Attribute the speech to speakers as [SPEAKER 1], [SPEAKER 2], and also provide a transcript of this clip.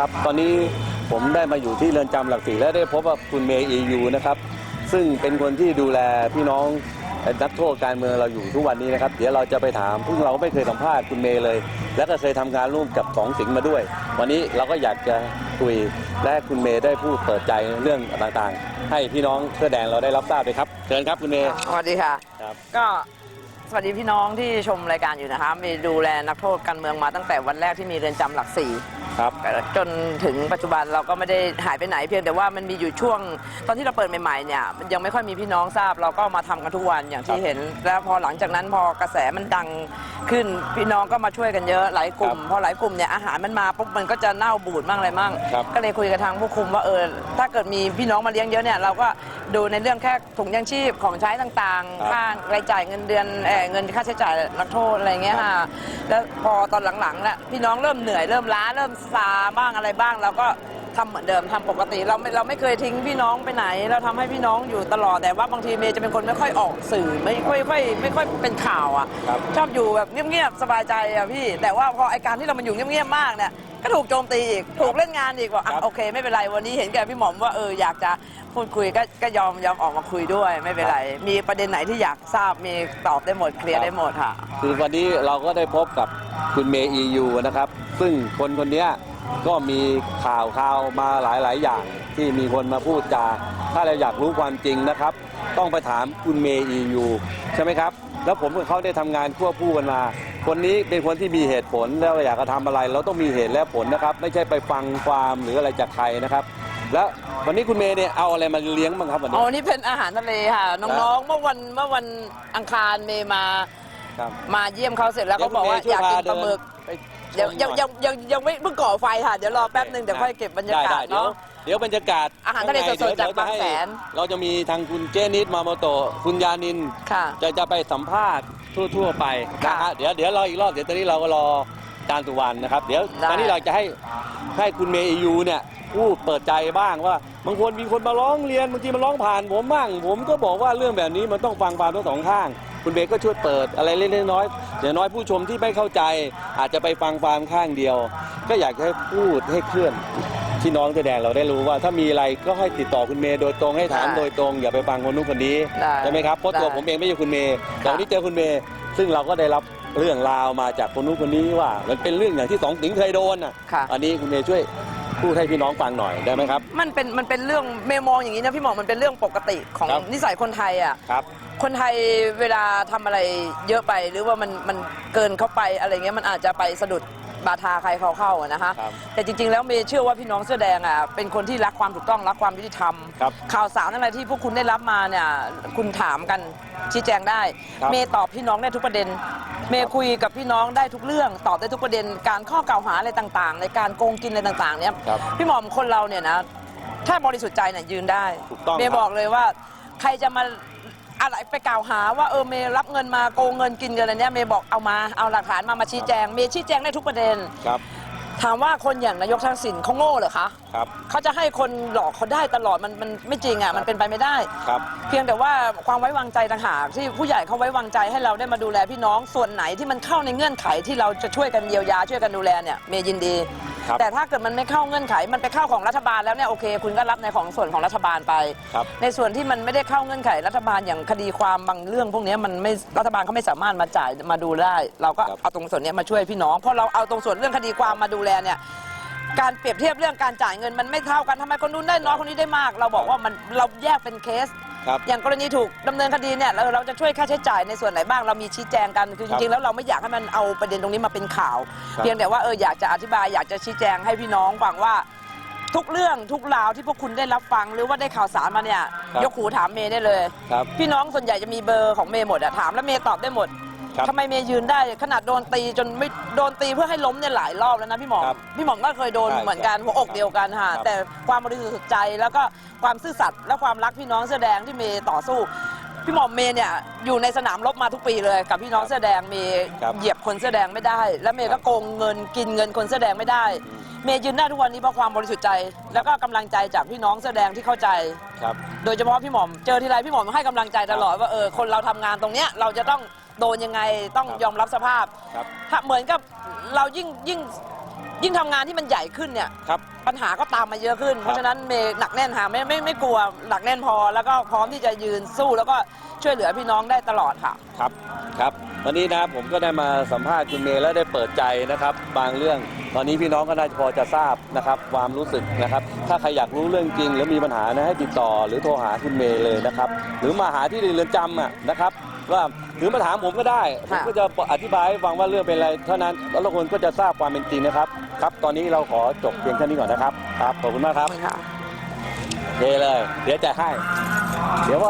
[SPEAKER 1] ครับ ตอนนี้ผมได้มาอยู่ที่เรือนจำหลักสี่และได้พบกับคุณเมย์อียูนะครับ ซึ่งเป็นคนที่ดูแลพี่น้องนักโทษการเมืองเราอยู่ทุกวันนี้นะครับเดี๋ยวเราจะไปถามพึ่งเราไม่เคยสัมภาษณ์คุณเมย์เลย และก็เคยทำงานร่วมกับสองสิงห์มาด้วย วันนี้เราก็อยากจะคุยและคุณเมย์ได้พูดเปิดใจเรื่องต่างๆ ให้พี่น้องเสื้อแดงเราได้รับทราบเลยครับเชิญครับคุณเมย์
[SPEAKER 2] สวัสดีค่ะ
[SPEAKER 1] ครับ
[SPEAKER 2] ก็สวัสดีพี่น้องที่ชมรายการอยู่นะคะมีดูแลนักโทษการเมืองมาตั้งแต่วันแรกที่มีเรือนจำหลักสี่
[SPEAKER 1] ครับ
[SPEAKER 2] จนถึงปัจจุบันเราก็ไม่ได้หายไปไหนเพียงแต่ว่ามันมีอยู่ช่วง ตอนที่เราเปิดใหม่ๆเนี่ยมันยังไม่ค่อยมีพี่น้องทราบ เราก็มาทำกันทุกวันอย่างที่
[SPEAKER 1] ครับ
[SPEAKER 2] เห็น แล้วพอหลังจากนั้นพอกระแสมันดังขึ้นพี่น้องก็มาช่วยกันเยอะหลายกลุ่ม
[SPEAKER 1] ครับ
[SPEAKER 2] พอหลายกลุ่มเนี่ยอาหารมันมาปุ๊บมันก็จะเน่าบูดมั่งอะไรมั่ง
[SPEAKER 1] ครับ
[SPEAKER 2] ก็เลยคุยกับทางผู้คุมว่าเออถ้าเกิดมีพี่น้องมาเลี้ยงเยอะเนี่ยเราก็ดูในเรื่องแค่ถุงยังชีพของใช้ต่าง
[SPEAKER 1] ครับ
[SPEAKER 2] ๆค่ารายจ่ายเงินเดือนเอ่อเงินค่าใช้จ่ายนักโทษอะไรเงี้ยค่ะแล้วพอตอนหลังๆเนี่ยพี่น้องเริ่มเหนื่อยเริ่มล้าเริ่มซาบ้างอะไรบ้างเราก็ทำเหมือนเดิมทำปกติ เราไม่เราไม่เคยทิ้งพี่น้องไปไหน เราทำให้พี่น้องอยู่ตลอดแต่ว่าบางทีเมย์จะเป็นคนไม่ค่อยออกสื่อไม่ค่อยค่อยไม่ค่อยเป็นข่าวอะ
[SPEAKER 1] ครับ
[SPEAKER 2] ชอบอยู่แบบเงียบๆสบายใจอะพี่ แต่ว่าพอไอการที่เรามาอยู่เงียบๆมากเนี่ยก็ถูกโจมตีอีกถูกเล่นงานอีกว่าอะ
[SPEAKER 1] ครับ
[SPEAKER 2] โอเค ไม่เป็นไรวันนี้เห็นแกพี่หมอมว่าเอออยากจะพูดคุยก็ก็ยอมยอมออกมาคุยด้วย ไม่เป็นไร มีประเด็นไหนที่อยากทราบมีตอบได้หมดเคลียร์ได้หมดค่ะ
[SPEAKER 1] คือวันนี้เราก็ได้พบกับคุณเมย์อียูนะครับ ซึ่งคนคนเนี้ย ก็มีข่าวข่าวมาหลายๆ อย่างที่มีคนมาพูดจาถ้าเราอยากรู้ความจริงนะครับ ต้องไปถามคุณเมย์อียูใช่ไหมครับ แล้วผมกับเขาได้ทำงานควบคู่กันมา คนนี้เป็นคนที่มีเหตุผลแล้วเราอยากจะทำอะไร เราต้องมีเหตุและผลนะครับ ไม่ใช่ไปฟังความหรืออะไรจากใครนะครับแล้ววันนี้คุณเมย์เนี่ยเอาอะไรมาเลี้ยงบ้างครับวัน
[SPEAKER 2] อ๋
[SPEAKER 1] นี้
[SPEAKER 2] อนี่เป็นอาหารทะเลค่ะน้องๆเมื่อวันเมื่อวันอังคารเมย์มา
[SPEAKER 1] ครับ
[SPEAKER 2] มาเยี่ยมเขาเสร็จแล้วเขาบอกว่าอยากกินปลาหมึก
[SPEAKER 1] เดี๋
[SPEAKER 2] ยั
[SPEAKER 1] ยว
[SPEAKER 2] ง
[SPEAKER 1] ว
[SPEAKER 2] ยังยังยังยังไม่เพิ่งก่อไฟค่ะ เดี๋ยวรอแป๊บหนึ่งเดี๋ยวค่อยเก็บบรรยากาศ
[SPEAKER 1] ได้ได้เดี๋ยว
[SPEAKER 2] เนาะ
[SPEAKER 1] เดี๋ยวบรรยากาศ
[SPEAKER 2] อาหารทะเลสดๆ
[SPEAKER 1] ข้ใน
[SPEAKER 2] จาก
[SPEAKER 1] เดี๋ยว
[SPEAKER 2] บางแสน
[SPEAKER 1] จะให้เราจะมีทางคุณเจนิดมาโมโตะคุณยานิน
[SPEAKER 2] ค่ะ
[SPEAKER 1] จะจะไปสัมภาษณ์ทั่ว ๆ ไปนะ
[SPEAKER 2] ค่ะ
[SPEAKER 1] ฮะเดี๋ยวเดี๋ยวรออีกรอบเดี๋ยวตอนนี้เราก็รอจานสุวรรณนะครับ เดี๋ยว
[SPEAKER 2] ได้
[SPEAKER 1] ตอนนี้เราจะให้ให้คุณเมย์ยูเนี่ยพูดเปิดใจบ้างว่าบางคนมีคนมาร้องเรียนบางทีมาร้องผ่านผมบ้างผมก็บอกว่าเรื่องแบบนี้มันต้องฟังความทั้งสองข้าง คุณเมย์ก็ช่วยเปิดอะไรเล็กๆน้อยๆอย่างน้อยผู้ชมที่ไม่เข้าใจ อาจจะไปฟังความข้างเดียว ก็อยากจะให้พูดให้เคลื่อนที่น้องแสดงเราได้รู้ว่าถ้ามีอะไรก็ให้ติดต่อคุณเมย์โดยตรงให้ถาม
[SPEAKER 2] ได้
[SPEAKER 1] โดยตรง อย่าไปฟังคนนู้นคนนี้
[SPEAKER 2] ได้
[SPEAKER 1] ใช่ไหมครับเพราะตัว
[SPEAKER 2] ได้
[SPEAKER 1] ผมเองไม่ใช่คุณเมย์แต่
[SPEAKER 2] ค่ะ
[SPEAKER 1] วันนี้เจอคุณเมย์ซึ่งเราก็ได้รับเรื่องราวมาจากคนนู้นคนนี้ว่า มันเป็นเรื่องอย่างที่สองสิงห์เคยโดนอะ
[SPEAKER 2] ค่ะ
[SPEAKER 1] อันนี้คุณเมย์ช่วย พูดให้พี่น้องฟังหน่อยได้ไหมครับ
[SPEAKER 2] มันเป็นมันเป็นเรื่องเมย์มองอย่างนี้นะพี่หมอมันเป็นเรื่องปกติของ
[SPEAKER 1] ครับ
[SPEAKER 2] นิสัยคนไทยอะ
[SPEAKER 1] ครับ
[SPEAKER 2] คนไทยเวลาทำอะไรเยอะไปหรือว่ามันมันเกินเข้าไปอะไรเงี้ยมันอาจจะไปสะดุด บาทาใครเขาเข้าอะนะคะ
[SPEAKER 1] ครับ
[SPEAKER 2] แต่จริงๆ แล้วเมย์เชื่อว่าพี่น้องเสื้อแดงอะเป็นคนที่รักความถูกต้องรักความยุติธรรม
[SPEAKER 1] ครับ
[SPEAKER 2] ข่าวสารอะไรที่พวกคุณได้รับมาเนี่ยคุณถามกันชี้แจงได้
[SPEAKER 1] ครับ
[SPEAKER 2] เมย์ตอบพี่น้องได้ทุกประเด็น เมย์คุยกับพี่น้องได้ทุกเรื่อง ตอบได้ทุกประเด็น การข้อกล่าวหาอะไรต่างๆ ในการโกงกินอะไรต่างๆเนี่ย
[SPEAKER 1] ครับ
[SPEAKER 2] พี่หมอมคนเราเนี่ยนะถ้าบริสุทธิ์ใจเนี่ยยืนได้
[SPEAKER 1] ถูกต้อง
[SPEAKER 2] เมย์
[SPEAKER 1] ครับ
[SPEAKER 2] บอกเลยว่าใครจะมา อะไรไปกล่าวหาว่าเออเมย์รับเงินมาโกงเงินกินกันอะไรเนี่ยเมย์บอกเอามาเอาหลักฐานมามาชี้แจงเมย์ชี้แจงได้ทุกประเด็น
[SPEAKER 1] ครับ
[SPEAKER 2] ถามว่าคนอย่างนายกทักษิณเขาโง่เหรอคะ
[SPEAKER 1] ครับ
[SPEAKER 2] เขาจะให้คนหลอกเขาได้ตลอดมันมันไม่จริงอะมันเป็นไปไม่ได้
[SPEAKER 1] ครับ
[SPEAKER 2] เพียงแต่ว่าความไว้วางใจต่างหากที่ผู้ใหญ่เขาไว้วางใจให้เราได้มาดูแลพี่น้องส่วนไหนที่มันเข้าในเงื่อนไขที่เราจะช่วยกันเยียวยาช่วยกันดูแลเนี่ยเมย์ยินดี
[SPEAKER 1] ครับ
[SPEAKER 2] แต่ถ้าเกิดมันไม่เข้าเงื่อนไข มันไปเข้าของรัฐบาลแล้วเนี่ยโอเค คุณก็รับในของส่วนของรัฐบาลไป
[SPEAKER 1] ครับ
[SPEAKER 2] ในส่วนที่มันไม่ได้เข้าเงื่อนไขรัฐบาลอย่างคดีความบางเรื่อง พวกเนี้ยมันไม่รัฐบาลเขาไม่สามารถมาจ่ายมาดูได้ เราก็
[SPEAKER 1] ครับ
[SPEAKER 2] เอาตรงส่วนเนี้ยมาช่วยพี่น้องเพราะเราเอาตรงส่วนเรื่องคดีความมาดูแลเนี่ยการเปรียบเทียบเรื่องการจ่ายเงินมันไม่เท่ากันทำไมคนนู้นได้น้อยคนนี้ได้มาก เราบอกว่ามันเราแยกเป็นเคส
[SPEAKER 1] ครับ
[SPEAKER 2] อย่างกรณีถูกดำเนินคดีเนี่ยเราเราจะช่วยค่าใช้จ่ายในส่วนไหนบ้างเรามีชี้แจงกันคือ
[SPEAKER 1] ค
[SPEAKER 2] จ
[SPEAKER 1] รับ
[SPEAKER 2] ริงๆแล้วเราไม่อยากให้มันเอาประเด็นตรงนี้มาเป็นข่าว
[SPEAKER 1] ครับ
[SPEAKER 2] เพียงแต่ว่าเอออยากจะอธิบายอยากจะชี้แจงให้พี่น้องฟังว่า ทุกเรื่องทุกราวที่พวกคุณได้รับฟังหรือว่าได้ข่าวสารมาเนี่ย
[SPEAKER 1] ครับ
[SPEAKER 2] ยกหูถามเมย์ได้เลย
[SPEAKER 1] ครับ
[SPEAKER 2] พี่น้องส่วนใหญ่จะมีเบอร์ของเมย์หมดอะถามแล้วเมย์ตอบได้หมด
[SPEAKER 1] ครับ
[SPEAKER 2] ทำไมเมย์ยืนได้ขนาดโดนตีจนไม่โดนตีเพื่อให้ล้มเนี่ยหลายรอบแล้วนะพี่หมอม
[SPEAKER 1] ครับ
[SPEAKER 2] พี่หมอมก็เคยโดน
[SPEAKER 1] ใช่
[SPEAKER 2] เหมือนกัน
[SPEAKER 1] ใช่
[SPEAKER 2] หัวอกเดียวกันค่ะ
[SPEAKER 1] ครับ
[SPEAKER 2] แต่ความบริสุทธิ์ใจแล้วก็ความซื่อสัตย์และความรักพี่น้องเสื้อแดงที่เมย์ต่อสู้ พี่หมอมเมย์เนี่ยอยู่ในสนามรบมาทุกปีเลย กับพี่น้องเสื้อแดงเมย์
[SPEAKER 1] ครับ
[SPEAKER 2] เหยียบคนเสื้อแดงไม่ได้ และเมย์ก็โกงเงินกินเงินคนเสื้อแดงไม่ได้เมย์ยืนได้ทุกวันนี้เพราะความบริสุทธิ์ใจ แล้วก็กำลังใจจากพี่น้องเสื้อแดงที่เข้าใจ
[SPEAKER 1] ครับ
[SPEAKER 2] โดยเฉพาะพี่หมอม เจอทีไรพี่หมอมให้กำลังใจตลอดว่าเออคนเราทำงานตรงเนี้ยเราจะต้อง โดนยังไงต้อง
[SPEAKER 1] ครับ
[SPEAKER 2] ยอมรับสภาพ
[SPEAKER 1] ครับ
[SPEAKER 2] ถ้าเหมือนกับเรายิ่งยิ่งยิ่งทำงานที่มันใหญ่ขึ้นเนี่ย
[SPEAKER 1] ครับ
[SPEAKER 2] ปัญหาก็ตามมาเยอะขึ้น เพราะฉะนั้นเมย์หนักแน่นค่ะไม่ไม่ไม่กลัวหนักแน่นพอ แล้วก็พร้อมที่จะยืนสู้แล้วก็ช่วยเหลือพี่น้องได้ตลอดค่ะ
[SPEAKER 1] ครับครับวันนี้นะผมก็ได้มาสัมภาษณ์คุณเมย์และได้เปิดใจนะครับ บางเรื่อง ตอนนี้พี่น้องก็น่าจะพอจะทราบนะครับ ความรู้สึกนะครับ ถ้าใครอยากรู้เรื่องจริง หรือมีปัญหานะให้ติดต่อ หรือโทรหาคุณเมย์เลยนะครับ หรือมาหาที่เรือนจำอะนะครับ ว่าหรือมาถามผมก็ได้ผม
[SPEAKER 2] ค่ะ
[SPEAKER 1] ก็จะอธิบายให้ฟังว่าเรื่องเป็นอะไรเท่านั้นแล้วทุกคนก็จะทราบความเป็นจริงนะครับครับ ตอนนี้เราขอจบเพียงแค่นี้ก่อนนะครับครับขอบคุณมากครับ
[SPEAKER 2] ค่ะ
[SPEAKER 1] เทเลย เดี๋ยวจะให้ เดี๋ยวว่า